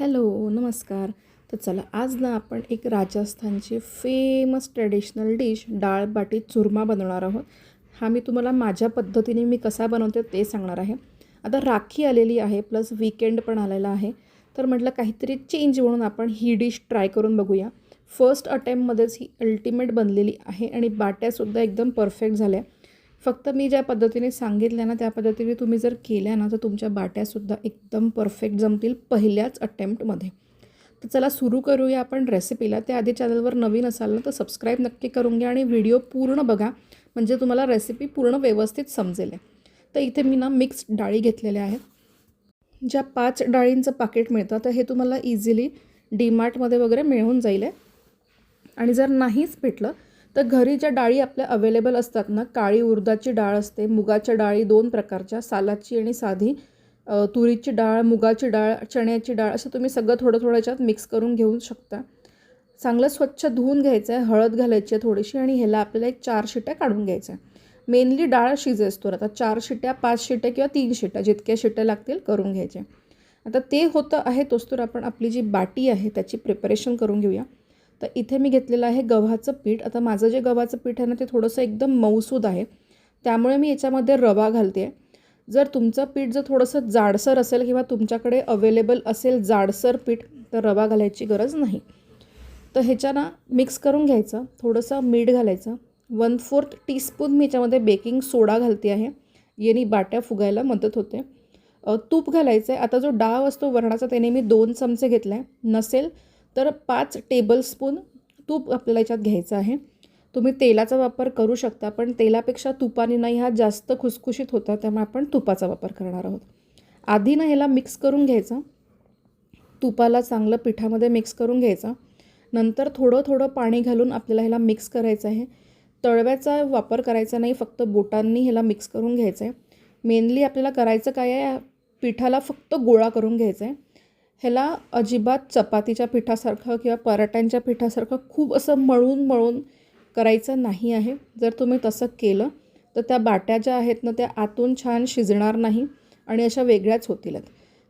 Hello नमस्कार. तर चला आज ना आपण एक राजस्थानची फेमस ट्रेडिशनल डिश डाळ बाटी चुरमा बनवणार आहोत. हा मी तुम्हाला माझ्या पद्धतीने मी कसा बनवते ते सांगणार आहे. आता राखी आलेली आहे प्लस वीकेंड पण आलेला आहे. तर म्हटलं काहीतरी चेंज म्हणून आपण ही डिश ट्राय करून बघूया. फर्स्ट अटेम्पमध्येच ही अल्टिमेट बनलेली आहे आणि बाट्यासुद्धा एकदम परफेक्ट झाल्या. फक्त मी ज्या पद्धतीने सांगितल्या ना त्या पद्धतीने तुम्ही जर केल्या ना तर तुमच्या बाट्यासुद्धा एकदम परफेक्ट जमतील पहिल्याच अटेम्प्टमध्ये तर चला सुरू करूया आपण रेसिपीला त्या आधी चॅनलवर नवीन असाल ना तर सबस्क्राईब नक्की करून घ्या आणि व्हिडिओ पूर्ण बघा. म्हणजे तुम्हाला रेसिपी पूर्ण व्यवस्थित समजेल. तर इथे मी ना मिक्स डाळी घेतलेल्या आहेत. ज्या पाच डाळींचं पाकिट मिळतं तर हे तुम्हाला इझिली डीमार्टमध्ये वगैरे मिळून जाईल. आहे आणि जर नाहीच भेटलं तर घरी ज्या डाळी आपल्या अवेलेबल असतात ना? काळी उर्दाची डाळ असते मुगाच्या डाळी दोन प्रकारच्या सालाची आणि साधी. तुरीची डाळ मुगाची डाळ चण्याची डाळ असं तुम्ही सगळं थोडं थोडं याच्यात मिक्स करून घेऊ शकता. चांगलं स्वच्छ धुवून घ्यायचं आहे हळद घालायची आहे थोडीशी आणि ह्याला आपल्याला एक चार शिट्या काढून घ्यायच्या आहे मेनली डाळ शिजेस तर आता चार शिट्या पाच शिट्या किंवा तीन शिट्या जितक्या शिट्या लागतील करून घ्यायच्या आता ते होतं आहे तोस्तोर आपण आपली जी बाटी आहे त्याची प्रिपरेशन करून घेऊया. तर इथे मी घेतलेलं आहे गव्हाचं पीठ. आता माझं जे गव्हाचं पीठ आहे ना ते थोडंसं एकदम मऊसूद आहे. त्यामुळे मी याच्यामध्ये रवा घालते. आहे जर तुमचं पीठ जर थोडंसं जाडसर असेल किंवा तुमच्याकडे अवेलेबल असेल जाडसर पीठ तर रवा घालायची गरज नाही. तर ह्याच्यानं मिक्स करून घ्यायचं. थोडंसं मीठ घालायचं. वन फोर्थ टीस्पून मी याच्यामध्ये बेकिंग सोडा घालते आहे. याने बाट्या फुगायला मदत होते. तूप घालायचं आहे आता जो डाव असतो वरणाचा त्याने मी दोन चमचे घेतला आहे नसेल तर पाच टेबलस्पून तूप आपल्याला याच्यात घ्यायचं आहे. तुम्ही तेलाचा वापर करू शकता पण तेलापेक्षा तुपाने नाही हा जास्त खुसखुशीत होता त्यामुळे आपण तुपाचा वापर करणार आहोत. आधी ना ह्याला मिक्स करून घ्यायचं. तुपाला चांगलं पिठामध्ये मिक्स करून घ्यायचं. नंतर थोडं थोडं पाणी घालून आपल्याला ह्याला मिक्स करायचं आहे. तळव्याचा वापर करायचा नाही फक्त बोटांनी ह्याला मिक्स करून घ्यायचं आहे. मेनली आपल्याला करायचं काय आहे पिठाला फक्त गोळा करून घ्यायचं आहे. ह्याला अजिबात चपातीच्या पिठासारखं किंवा पराठ्यांच्या पिठासारखं खूप असं मळून मळून करायचं नाही आहे. जर तुम्ही तसं केलं तर त्या बाट्या ज्या आहेत ना त्या आतून छान शिजणार नाही आणि अशा वेगळ्याच होतील.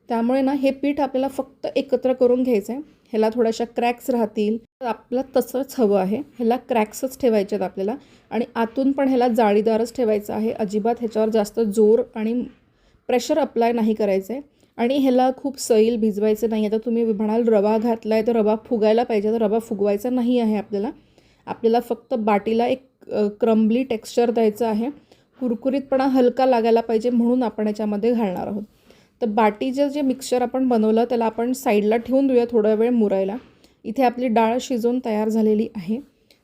त्यामुळे ना हे पीठ आपल्याला फक्त एकत्र करून घ्यायचं आहे ह्याला थोड्याशा क्रॅक्स राहतील. तर आपल्याला तसंच हवं आहे. ह्याला क्रॅक्सच ठेवायचे आहेत आपल्याला. आणि आतून पण ह्याला जाळीदारच ठेवायचं आहे. अजिबात ह्याच्यावर जास्त जोर आणि प्रेशर अप्लाय नाही करायचं आहे आणि ह्याला खूप सैल भिजवायचं नाही आता तुम्ही म्हणाल रवा घातला आहे तर रवा फुगायला पाहिजे. तर रवा फुगवायचा नाही आहे आपल्याला. आपल्याला फक्त बाटीला एक क्रम्बली टेक्स्चर द्यायचं आहे. कुरकुरीतपणा हलका लागायला पाहिजे म्हणून आपण याच्यामध्ये घालणार आहोत. तर बाटीचं जे मिक्सचर आपण बनवलं त्याला आपण साईडला ठेवून देऊया थोडा वेळ मुरायला. इथे आपली डाळ शिजवून तयार झालेली आहे.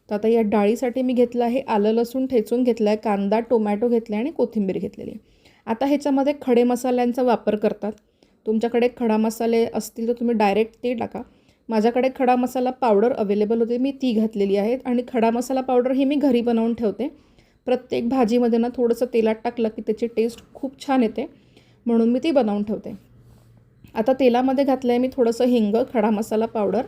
तर आता या डाळीसाठी मी घेतलं आहे आलं लसूण ठेचून घेतलं आहे कांदा टोमॅटो घेतला आहे आणि कोथिंबीर घेतलेली आहे. आता ह्याच्यामध्ये खडे मसाल्यांचा वापर करतात. तुमच्याकडे खडा मसाले असतील तर तुम्ही डायरेक्ट ते टाका. माझ्याकडे खडा मसाला पावडर अवेलेबल होते मी ती घातलेली आहे आणि खडा मसाला पावडर ही मी घरी बनवून ठेवते. प्रत्येक भाजीमध्ये ना थोडंसं तेलात टाकलं की त्याची टेस्ट खूप छान येते म्हणून मी ती बनवून ठेवते. आता तेलामध्ये घातलं आहे मी थोडंसं हिंग खडा मसाला पावडर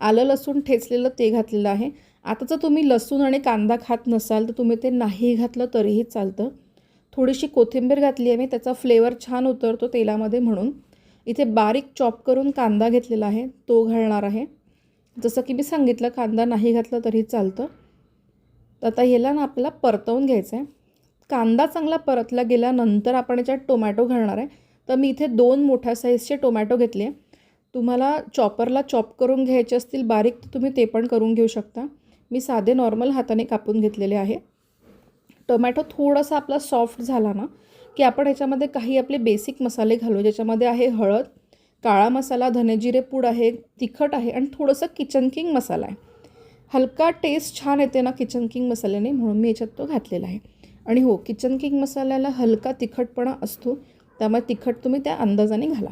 आलं लसूण ठेचलेलं ते घातलेलं आहे. आता जर तुम्ही लसूण आणि कांदा खात नसाल तर तुम्ही ते नाही घातलं तरीही चालतं. थोडीशी कोथिंबीर घातली आहे मी त्याचा फ्लेवर छान उतरतो तेलामध्ये म्हणून. इथे बारीक चॉप करून कांदा घेतलेला आहे तो घालणार आहे. जसं की मी सांगितलं कांदा नाही घातला तरी चालतं. तर आता ह्याला ना आपल्याला परतवून घ्यायचं आहे कांदा चांगला परतला गेल्यानंतर आपण याच्यात टोमॅटो घालणार आहे. तर मी इथे दोन मोठ्या साईजचे टोमॅटो घेतले. तुम्हाला चॉपरला चॉप करून घ्यायचे असतील बारीक तर तुम्ही ते पण करून घेऊ शकता. मी साधे नॉर्मल हाताने कापून घेतलेले आहे. टोमॅटो थोडासा आपला सॉफ्ट झाला ना की आपण ह्याच्यामध्ये काही आपले बेसिक मसाले घालू ज्याच्यामध्ये आहे हळद काळा मसाला धनेजिरे पूड आहे तिखट आहे आणि थोडंसं किचन किंग मसाला आहे. हलका टेस्ट छान येते ना किचन किंग मसाल्याने म्हणून मी याच्यात तो घातलेला आहे. आणि हो किचन किंग मसाल्याला हलका तिखटपणा असतो त्यामुळे तिखट तुम्ही त्या अंदाजाने घाला.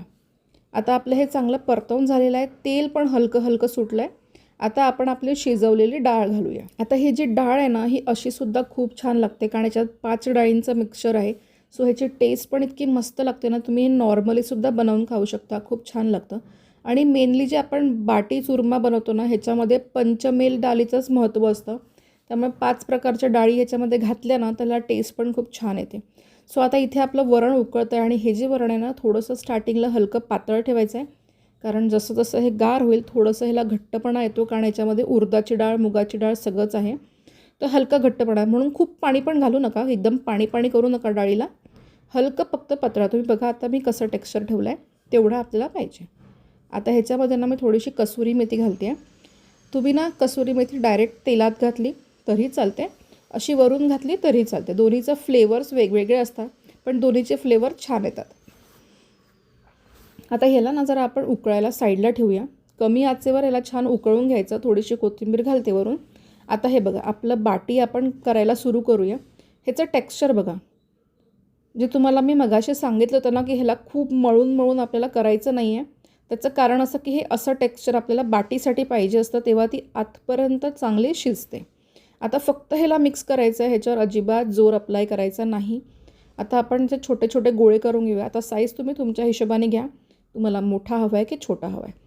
आता आपलं हे चांगलं परतवून झालेलं आहे तेल पण हलकं हलकं सुटलं आहे आता आपण आपली शिजवलेली डाळ घालूया. आता ही जी डाळ आहे ना ही अशीसुद्धा खूप छान लागते कारण याच्यात पाच डाळींचं मिक्सचर आहे. सो ह्याची टेस्ट पण इतकी मस्त लागते ना. तुम्ही नॉर्मलीसुद्धा बनवून खाऊ शकता. खूप छान लागतं. आणि मेनली जे आपण बाटी चुरमा बनवतो ना ह्याच्यामध्ये पंचमेल डाळीचंच महत्त्व असतं. त्यामुळे पाच प्रकारच्या डाळी ह्याच्यामध्ये घातल्या ना त्याला टेस्ट पण खूप छान येते. सो आता इथे आपलं वरण उकळतं आहे आणि हे जे वरण आहे ना थोडंसं स्टार्टिंगला हलकं पातळ ठेवायचं आहे. कारण जसं जसं हे गार होईल थोडंसं ह्याला घट्टपणा येतो कारण याच्यामध्ये उरदाची डाळ मुगाची डाळ सगळंच आहे. तर हलका घट्टपणा आहे. म्हणून खूप पाणी पण घालू नका. एकदम पाणी पाणी करू नका डाळीला. हलकं फक्त पत्रा. तुम्ही बघा आता मी कसं टेक्स्चर ठेवलं आहे तेवढं आपल्याला पाहिजे. आता ह्याच्यामध्ये ना मी थोडीशी कसुरी मेथी घालते. आहे तुम्ही ना कसुरी मेथी डायरेक्ट तेलात घातली तरी चालते. अशी वरून घातली तरी चालते. दोन्हीचं फ्लेवर्स वेगवेगळे असतात पण दोन्हीचे फ्लेवर छान येतात. आता ह्याला ना जरा आपण उकळायला साईडला ठेवूया. कमी आचेवर ह्याला छान उकळून घ्यायचं. थोडीशी कोथिंबीर घालते वरून. आता हे बघा आपलं बाटी आपण करायला सुरू करूया. ह्याचं टेक्स्चर बघा. जे तुम्हाला मी मगाशी सांगितलं होतं ना की ह्याला खूप मळून मळून आपल्याला करायचं नाही आहे त्याचं कारण असं की हे असं टेक्स्चर आपल्याला बाटीसाठी पाहिजे असतं तेव्हा ती आतपर्यंत चांगली शिजते. आता फक्त ह्याला मिक्स करायचं आहे ह्याच्यावर अजिबात जोर अप्लाय करायचा नाही. आता आपण जे छोटे छोटे गोळे करून घेऊया. आता साईज तुम्ही तुमच्या हिशोबाने घ्या. तुम्हाला मोठा हवा आहे की छोटा हवा आहे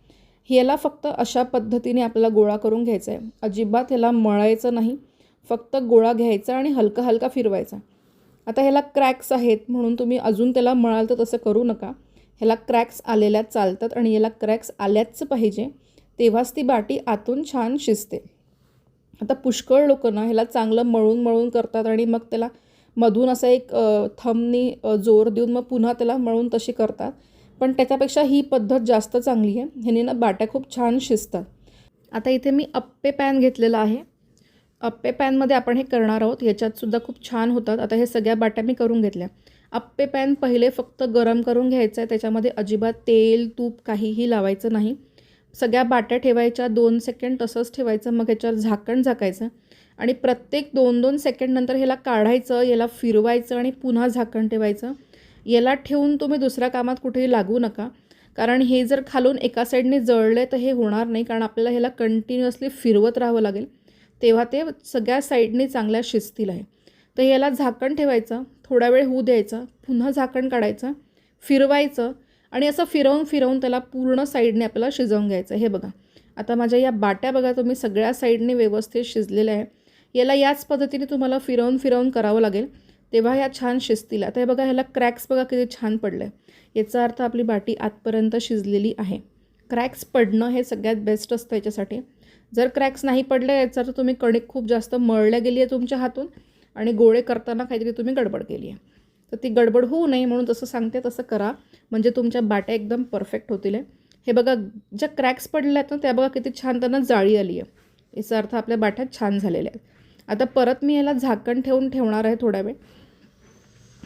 ह्याला फक्त अशा पद्धतीने आपल्याला गोळा करून घ्यायचा आहे अजिबात ह्याला मळायचं नाही. फक्त गोळा घ्यायचा आणि हलका हलका फिरवायचा. आता ह्याला क्रॅक्स आहेत म्हणून तुम्ही अजून त्याला मळाल तर तसं करू नका. ह्याला क्रॅक्स आलेल्या चालतात आणि याला क्रॅक्स आल्याच पाहिजे तेव्हाच ती बाटी आतून छान शिजते. आता पुष्कळ लोक ना ह्याला चांगलं मळून मळून करतात आणि मग त्याला मधून असं एक थमनी जोर देऊन मग पुन्हा त्याला मळून तशी करतात. पण त्याच्यापेक्षा ही पद्धत जास्त चांगली आहे. ह्याने ना बाट्या खूप छान शिजतात. आता इथे मी अप्पे पॅन घेतलेला आहे. अप्पे पॅनमध्ये आपण हे करणार आहोत. याच्यातसुद्धा खूप छान होतात. आता हे सगळ्या बाट्या मी करून घेतल्या. अप्पे पॅन पहिले फक्त गरम करून घ्यायचं आहे त्याच्यामध्ये अजिबात तेल तूप काहीही लावायचं नाही. सगळ्या बाट्या ठेवायच्या. दोन सेकंड तसंच ठेवायचं. मग याच्यावर झाकण झाकायचं. आणि प्रत्येक दोन दोन सेकंड नंतर ह्याला काढायचं याला फिरवायचं आणि पुन्हा झाकण ठेवायचं. याला ठेवून तुम्ही दुसऱ्या कामात कुठेही लागू नका. कारण हे जर खालून एका साईडने जळले तर हे होणार नाही. कारण आपल्याला ह्याला कंटिन्युअसली फिरवत राहावं लागेल. तेव्हा ते सगळ्या साईडने चांगल्या शिजतील आहे. तर याला झाकण ठेवायचं थोडा वेळ होऊ द्यायचं पुन्हा झाकण काढायचं फिरवायचं आणि असं फिरवून फिरवून त्याला पूर्ण साईडने आपल्याला शिजवून घ्यायचं. हे बघा आता माझ्या या बाट्या बघा तुम्ही सगळ्या साईडने व्यवस्थित शिजलेल्या आहे. याला याच पद्धतीने तुम्हाला फिरवून फिरवून करावं लागेल. तेव्हा ह्या छान शिजतील. आता हे बघा ह्याला क्रॅक्स बघा किती छान पडलं आहे याचा अर्थ आपली बाटी आतपर्यंत शिजलेली आहे. क्रॅक्स पडणं हे सगळ्यात बेस्ट असतं याच्यासाठी. जर क्रॅक्स नाही पडले याचा तर तुम्ही कणिक खूप जास्त मळल्या गेली आहे तुमच्या हातून आणि गोळे करताना काहीतरी तुम्ही गडबड केली आहे. तर ती गडबड होऊ नये म्हणून जसं सांगते तसं करा. म्हणजे तुमच्या बाट्या एकदम परफेक्ट होतील हे बघा ज्या क्रॅक्स पडल्या आहेत ना त्या बघा किती छान त्यांना जाळी आली आहे. याचा अर्थ आपल्या बाट्या छान झालेल्या आहेत. आता परत मी याला झाकण ठेवून ठेवणार आहे थोड्या वेळ.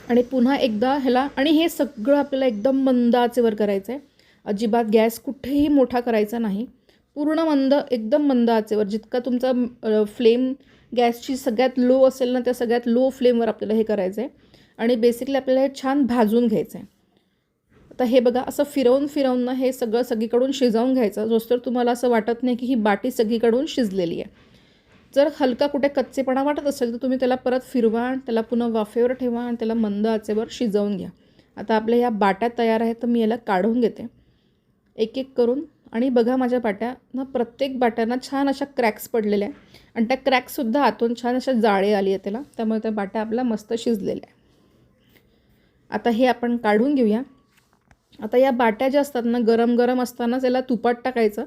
आणि पुन्हा एकदा ह्याला आणि हे सगळं आपल्याला एकदम मंद आचेवर करायचं आहे अजिबात गॅस कुठेही मोठा करायचा नाही. पूर्ण मंद एकदम मंद आचेवर. जितका तुमचा फ्लेम गॅसची सगळ्यात लो असेल ना त्या सगळ्यात लो फ्लेमवर आपल्याला हे करायचं आहे आणि बेसिकली आपल्याला हे छान भाजून घ्यायचं आहे आता हे बघा असं फिरवून फिरवून ना हे सगळं सगळीकडून शिजवून घ्यायचं. जोस्तर तुम्हाला असं वाटत नाही की ही बाटी सगळीकडून शिजलेली आहे. जर हलका कुठे कच्चेपणा वाटत असेल तर तुम्ही त्याला परत फिरवा त्याला पुन्हा वाफेवर ठेवा आणि त्याला मंद आचेवर शिजवून घ्या. आता आपल्या ह्या बाट्या तयार आहेत तर मी याला काढून घेते. एक एक करून आणि बघा माझ्या बाट्या ना प्रत्येक बाट्यांना छान अशा क्रॅक्स पडलेल्या आहे आणि त्या क्रॅक्ससुद्धा आतून छान अशा जाळे आली आहे त्याला. त्यामुळे त्या बाट्या आपल्या मस्त शिजलेल्या आहे आता हे आपण काढून घेऊया. आता या बाट्या ज्या असतात ना गरम गरम असतानाच याला तुपात टाकायचं.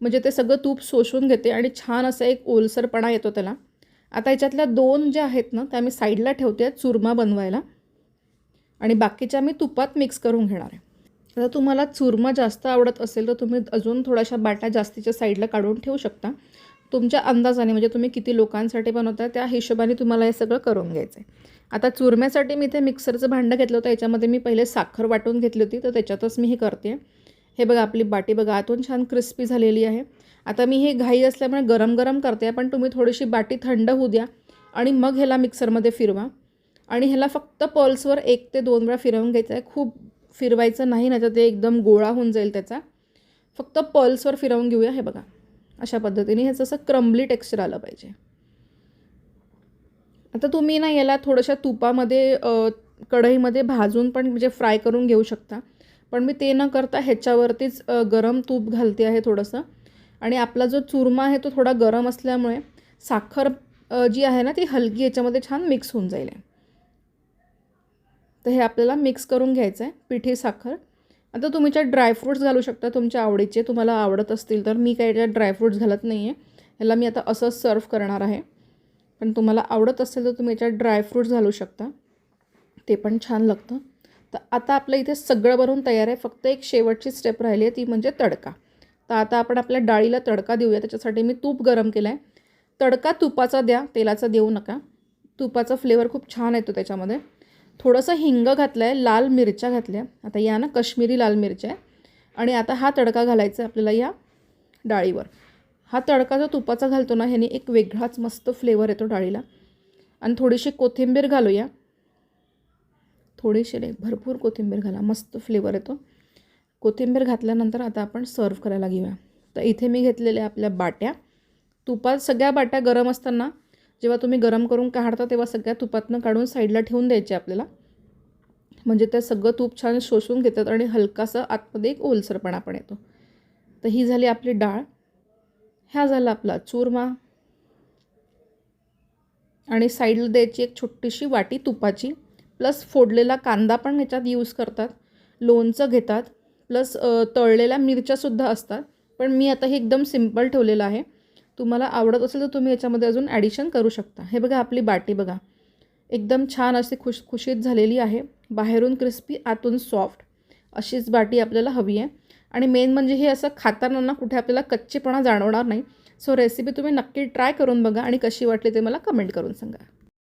म्हणजे ते सगळं तूप शोषून घेते आणि छान असा एक ओलसरपणा येतो त्याला. आता याच्यातल्या दोन ज्या आहेत ना त्या मी साईडला ठेवते चुरमा बनवायला. आणि बाकीच्या मी तुपात मिक्स करून घेणार आहे. आता तुम्हाला चुरमा जास्त आवडत असेल तर तुम्ही अजून थोड्याशा बाट्या जास्तीच्या साईडला काढून ठेवू शकता. तुमच्या अंदाजाने म्हणजे तुम्ही किती लोकांसाठी बनवता त्या हिशोबाने तुम्हाला हे सगळं करून घ्यायचं आहे आता चुरम्यासाठी मी ते मिक्सरचं भांडं घेतलं होतं याच्यामध्ये मी पहिले साखर वाटून घेतली होती तर त्याच्यातच मी हे करते. हे बघा आपली बाटी बघा आतून छान क्रिस्पी झालेली आहे. आता मी हे घाई असल्यामुळे गरम गरम करते पण तुम्ही थोडीशी बाटी थंड होऊ द्या आणि मग ह्याला मिक्सरमध्ये फिरवा. आणि ह्याला फक्त पल्सवर एक ते दोन वेळा फिरवून घ्यायचं आहे. खूप फिरवायचं नाही नाही तर ते एकदम गोळा होऊन जाईल त्याचा. फक्त पल्सवर फिरवून घेऊया हे बघा. अशा पद्धतीने ह्याचं असं क्रम्बली टेक्स्चर आलं पाहिजे. आता तुम्ही ना याला थोड्याशा तुपामध्ये कढईमध्ये भाजून पण म्हणजे फ्राय करून घेऊ शकता. पण मी ते न करता ह्याच्यावरतीच गरम तूप घालते आहे थोडंसं. आणि आपला जो चुरमा आहे तो थोडा गरम असल्यामुळे साखर जी आहे ना ती हलकी याच्यामध्ये छान मिक्स होऊन जाईल. तर हे आपल्याला मिक्स करून घ्यायचं आहे पिठी साखर. आता तुम्ही याच्यात ड्रायफ्रूट्स घालू शकता तुमच्या आवडीचे तुम्हाला आवडत असतील तर मी काही याच्यात ड्रायफ्रूट्स घालत नाही आहे ह्याला मी आता असंच सर्व करणार आहे. पण तुम्हाला आवडत असेल तर तुम्ही याच्यात ड्रायफ्रूट्स घालू शकता ते पण छान लागतं. तर आता आपलं इथे सगळं भरून तयार आहे फक्त एक शेवटची स्टेप राहिली आहे ती म्हणजे तडका. तर आता आपण आपल्या डाळीला तडका देऊया त्याच्यासाठी मी तूप गरम केलं आहे तडका तुपाचा द्या तेलाचा देऊ नका. तुपाचा फ्लेवर खूप छान येतो त्याच्यामध्ये. थोडंसं हिंग घातलं आहे लाल मिरच्या घातल्या. आता या ना कश्मीरी लाल मिरच्या आहे. आणि आता हा तडका घालायचा आहे आपल्याला या डाळीवर. हा तडका जो तुपाचा घालतो ना ह्याने एक वेगळाच मस्त फ्लेवर येतो डाळीला. आणि थोडीशी कोथिंबीर घालूया. थोडीशी नाही भरपूर कोथिंबीर घाला. मस्त फ्लेवर येतो. कोथिंबीर घातल्यानंतर आता आपण सर्व करायला घेऊया. तर इथे मी घेतलेल्या आपल्या बाट्या. तुपात सगळ्या बाट्या गरम असताना जेव्हा तुम्ही गरम करून काढता तेव्हा सगळ्या तुपातनं काढून साईडला ठेवून द्यायचे आपल्याला. म्हणजे ते सगळं तूप छान शोषून घेतात आणि हलकासा आतमध्ये एक ओलसरपणा पण येतो. तर ही झाली आपली डाळ. ह्या झाला आपला चूरमा. आणि साईडला द्यायची एक छोटीशी वाटी तुपाची. प्लस फोडलेला कांदा पण ह्याच्यात यूज करतात. लोणचं घेतात. प्लस तळलेल्या मिरच्यासुद्धा असतात. पण मी आता हे एकदम सिंपल ठेवलेलं आहे. तुम्हाला आवडत असेल तर तुम्ही याच्यामध्ये अजून ॲडिशन करू शकता. हे बघा आपली बाटी बघा. एकदम छान अशी खुश खुशीत झालेली आहे. बाहेरून क्रिस्पी आतून सॉफ्ट अशीच बाटी आपल्याला हवी आहे. आणि मेन म्हणजे हे असं खाताना ना कुठे आपल्याला कच्चेपणा जाणवणार नाही. सो रेसिपी तुम्ही नक्की ट्राय करून बघा आणि कशी वाटली ते मला कमेंट करून सांगा.